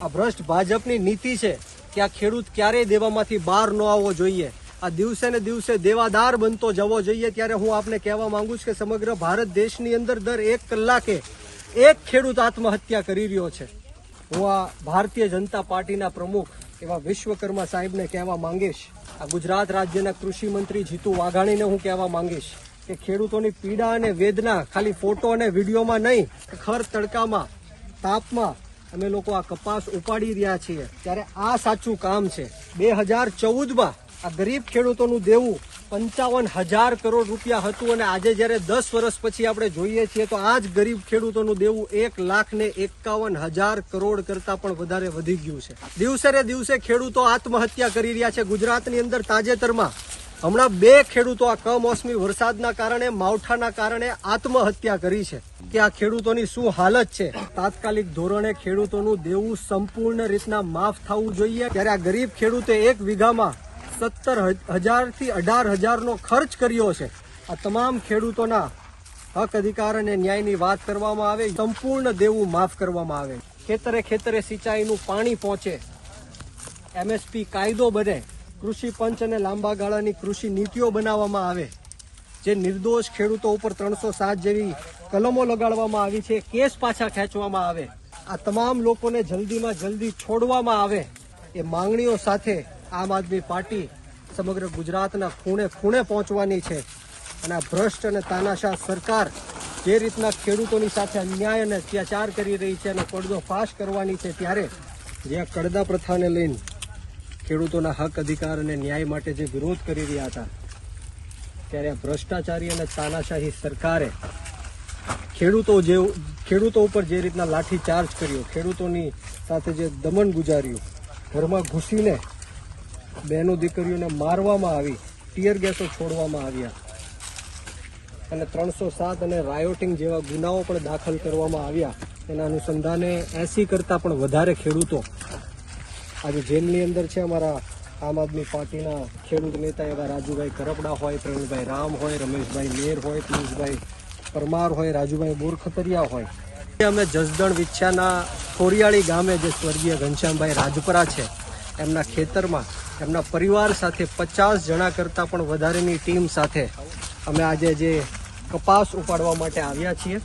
આ ભ્રષ્ટ ભાજપની નીતિ છે કે આ ખેડૂત ક્યારેય દેવામાંથી બહાર ન આવવો જોઈએ. આ દિવસે ને દિવસે દેવાદાર બનતો જવો જોઈએ ત્યારે હું આપને કહેવા માંગુ છું કે સમગ્ર ભારત દેશની અંદર દર એક કલાકે એક ખેડૂત આત્મહત્યા કરી રહ્યો છે. હું આ ભારતીય જનતા પાર્ટીના પ્રમુખ એવા વિશ્વકર્મા સાહેબને કહેવા માંગીશ. આ ગુજરાત રાજ્યના કૃષિ મંત્રી જીતુ વાઘાણીને હું કહેવા માંગીશ કે ખેડૂતોની પીડા અને વેદના ખાલી ફોટો અને વિડીયોમાં નહીં, ખર તડકામાં, તાપમાં અમે લોકો આ કપાસ ઉપાડી રહ્યા છીએ. ત્યારે આ સાચું કામ છે. બે હજાર ચૌદમાં આ ગરીબ ખેડૂતોનું દેવું પંચાવન હજાર કરોડ રૂપિયા હતું અને આજે જ્યારે દસ વર્ષ પછી આપણે જોઈએ છીએ તો આ જ ગરીબ ખેડૂતોનું દેવું એક લાખ ને એકાવન હજાર કરોડ કરતા પણ વધારે વધી ગયું છે. દિવસે દિવસે ખેડૂતો આત્મહત્યા કરી રહ્યા છે. ગુજરાતની અંદર તાજેતરમાં હમણાં બે ખેડૂતો આ કમોસમી વરસાદના કારણે, માવઠાના કારણે આત્મહત્યા કરી છે. કે આ ખેડૂતોની શું હાલત છે? તાત્કાલિક ધોરણે ખેડૂતોનું દેવું સંપૂર્ણ રીતના માફ થવું જોઈએ. ત્યારે આ ગરીબ ખેડૂતે એક વીઘામાં સત્તર હજારથી અઢાર હજારનો ખર્ચ કર્યો છે. આ તમામ ખેડૂતોના હક, અધિકાર અને ન્યાયની વાત કરવામાં આવે, સંપૂર્ણ દેવું માફ કરવામાં આવે. ખેતરે ખેતરે સિંચાઈનું પાણી પહોંચે. એમએસપી કાયદો બને. કૃષિ પંચ અને લાંબા ગાળાની કૃષિ નીતિઓ બનાવવામાં આવે. જે નિર્દોષ ખેડૂતો ઉપર ત્રણસો સાત જેવી કલમો લગાડવામાં આવી છે, કેસ પાછા ખેંચવામાં આવે. આ તમામ લોકોને જલ્દીમાં જલ્દી છોડવામાં આવે એ માંગણીઓ સાથે આમ આદમી પાર્ટી સમગ્ર ગુજરાતના ખૂણે ખૂણે પહોંચવાની છે. અને આ ભ્રષ્ટ અને તાનાશાહ સરકાર જે રીતના ખેડૂતોની સાથે અન્યાય અને અત્યાચાર કરી રહી છે અને પડદો ફાશ કરવાની છે ત્યારે જે આ કડદા પ્રથાને લઈને ખેડૂતોના હક, અધિકાર અને ન્યાય માટે જે વિરોધ કરી રહ્યા હતા, ત્યારે ભ્રષ્ટાચારી અને તાનાશાહી સરકારે ખેડૂતો જે ખેડૂતો ઉપર જે રીતના લાઠી ચાર્જ કર્યો, ખેડૂતોની સાથે જે દમન ગુજાર્યું, ઘરમાં ઘૂસીને બહેનો દીકરીઓને મારવામાં આવી, ટીયર ગેસો છોડવામાં આવ્યા અને ત્રણસો સાત અને રાયોટિંગ જેવા ગુનાઓ પણ દાખલ કરવામાં આવ્યા. એના અનુસંધાને એસી કરતાં પણ વધારે ખેડૂતો આજે જેલની અંદર છે અમારા આમ આદમી પાર્ટીના ખેડૂત નેતા એવા રાજુભાઈ કરપડા હોય, પ્રવીણભાઈ રામ હોય, રમેશભાઈ મેર હોય, પિયુષભાઈ પરમાર હોય, રાજુભાઈ બોરખતરિયા હોય. અમે જસદણ વિછ્યાના ખોરિયાળી ગામે જે સ્વર્ગીય ઘનશ્યામભાઈ રાજપરા છે, એમના ખેતરમાં એમના પરિવાર સાથે પચાસ જણા કરતાં પણ વધારેની ટીમ સાથે અમે આજે જે કપાસ ઉપાડવા માટે આવ્યા છીએ.